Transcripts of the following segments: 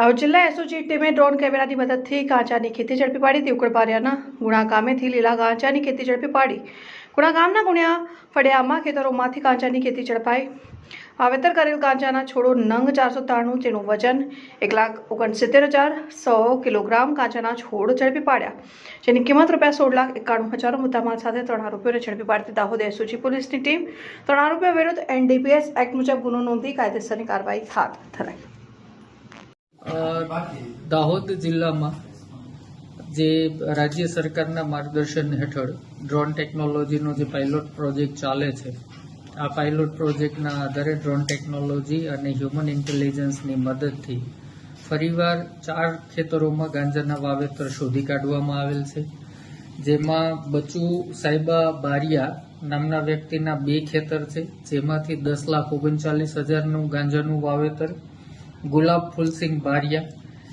જિલ્લા એસઓજી ટીમે ડ્રોન કેમેરાની મદદથી કાંચાની ખેતી ઝડપી પાડી. દેવગઢ બારિયાના ગુણા ગામેથી લીલા કાંચાની ખેતી ઝડપી પાડી. ગુણા ગામના ગુણ્યા ફળિયામાં ખેતરોમાંથી કાંચાની ખેતી ઝડપાઈ. વાવેતર કરેલ કાંચાના છોડો નંગ ચારસો ત્રાણું તેનું વજન એક લાખ ઓગણસિત્તેર હજાર સો કિલોગ્રામ કાંચાના છોડ ઝડપી પાડ્યા, જેની કિંમત રૂપિયા સોળ લાખ એકાણું હજાર મુદ્દામાલ સાથે ત્રણ આરોપીઓને ઝડપી પાડતી દાહોદ એસઓજી પોલીસની ટીમ. ત્રણ આરોપીઓ વિરુદ્ધ એનડીપીએસ એક્ટ મુજબ ગુનો નોંધી કાયદેસરની કાર્યવાહી હાથ ધરાઈ. દાહોદ જિલ્લામાં જે રાજ્ય સરકારના માર્ગદર્શન હેઠળ ડ્રોન ટેકનોલોજીનો જે પાયલોટ પ્રોજેક્ટ ચાલે છે, આ પાયલોટ પ્રોજેક્ટના આધારે ડ્રોન ટેકનોલોજી અને હ્યુમન ઇન્ટેલિજન્સની મદદથી ફરીવાર ચાર ખેતરોમાં ગાંજાના વાવેતર શોધી કાઢવામાં આવેલ છે. જેમાં બચુ સાહેબા બારિયા નામના વ્યક્તિના બે ખેતર છે, જેમાંથી દસ લાખ ઓગણચાલીસ હજારનું ગાંજાનું વાવેતર ગુલાબ ફૂલસિંહ બારિયા.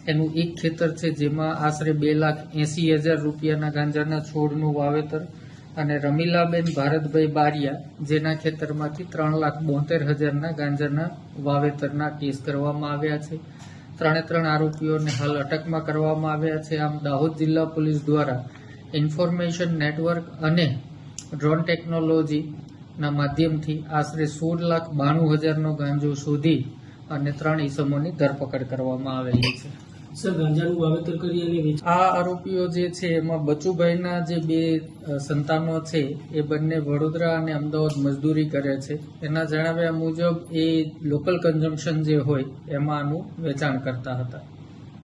એનું એક ખેતર છે જેમાં આશરે બે લાખ એંસી હજાર રૂપિયાના ગાંજાના છોડનું વાવેતર અને રમીલાબેન ભારતભાઈ બારિયા, જેના ખેતરમાંથી ત્રણ લાખ બોતેર હજારના ગાંજાના વાવેતરના કેસ કરવામાં આવ્યા છે. ત્રણે ત્રણ આરોપીઓને હાલ અટકમાં કરવામાં આવ્યા છે. આમ દાહોદ જિલ્લા પોલીસ દ્વારા ઇન્ફોર્મેશન નેટવર્ક અને ડ્રોન ટેકનોલોજીના માધ્યમથી આશરે સોળ લાખ બાણું હજારનો ગાંજો શોધી અને ત્રણ ઈસમોની ધરપકડ કરવામાં આવેલી છે. સર ગાંજાનું વાવેતર કરી અને આ આરોપીઓ જે છે એમાં બચુભાઈના જે બે સંતાનો છે એ બંને વડોદરા અને અમદાવાદ મજદૂરી કરે છે. એના જણાવ્યા મુજબ એ લોકલ કન્ઝમ્પશન જે હોય એમાં આનું વેચાણ કરતા હતા.